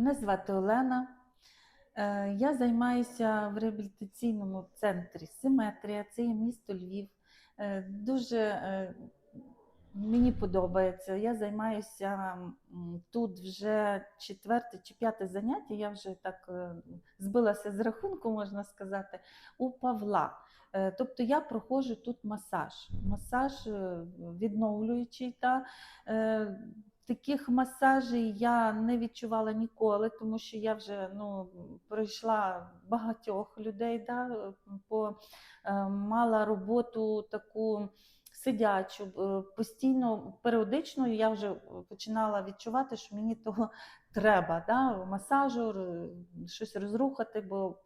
Мене звати Олена. Е, Я займаюся в реабілітаційному центрі Симетрія, це є місто Львів. Е, Дуже е, мені подобається. Я займаюся тут вже четверте чи п'яте заняття. Я вже так збилася з рахунку, можна сказати, у Павла. Тобто я проходжу тут масаж. Масаж відновлюючий та таких масажів я не відчувала ніколи, тому що я вже ну, пройшла багатьох людей, да, по, е, мала роботу таку сидячу, е, постійно, періодично я вже починала відчувати, що мені того треба, да, масажу, щось розрухати, бо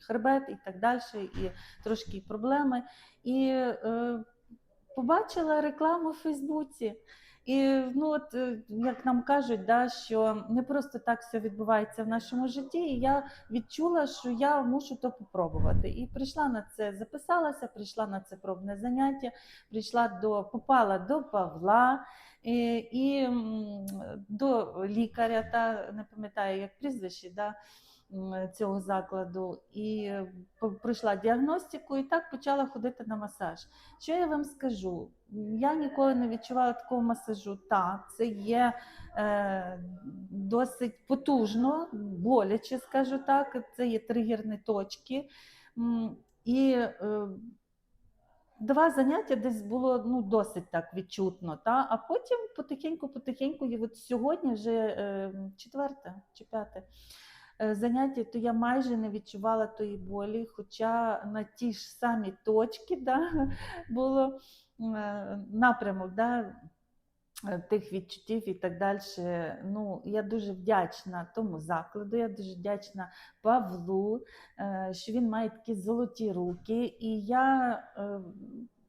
хребет і так далі, і трошки проблеми. І е, побачила рекламу в Фейсбуці. І ну от е, як нам кажуть, да, що не просто так все відбувається в нашому житті, і я відчула, що я мушу то попробувати. І прийшла на це, записалася, прийшла на це пробне заняття, прийшла до попала до Павла і, і до лікаря, та не пам'ятаю як прізвище. Да, Цього закладу і пройшла діагностику, і так почала ходити на масаж. Що я вам скажу? Я ніколи не відчувала такого масажу. Так, це є е, досить потужно, боляче, скажу так. Це є тригерні точки. І е, два заняття десь було ну, досить так відчутно. Та? А потім потихеньку-потихеньку, і от сьогодні вже е, четверте чи п'яте е, заняття, то я майже не відчувала тої болі, хоча на ті ж самі точки да, було е, напрямок да, е, тих відчуттів і так далі. Ну, я дуже вдячна тому закладу, я дуже вдячна Павлу, що він має такі золоті руки. І я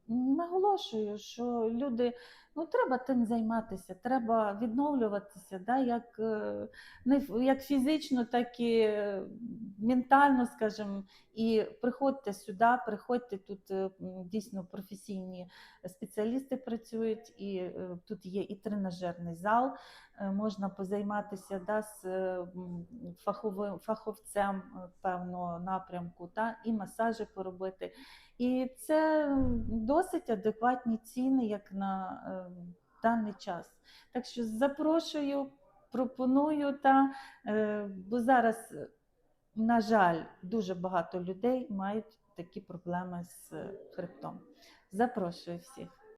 наголошую, що люди. Ну, треба тим займатися, треба відновлюватися, да, як, е, не як фізично, так і е, ментально, скажімо. І приходьте сюди, приходьте тут е, дійсно професійні спеціалісти працюють, і е, тут є і тренажерний зал, е, можна позайматися да, з е, фаховим, фаховцем е, певного напрямку, та, і масажі поробити. І це досить адекватні ціни, як на е, даний час. Так що запрошую, пропоную, та, е, бо зараз, е, на жаль, дуже багато людей мають такі проблеми з е, хребтом. Запрошую всіх.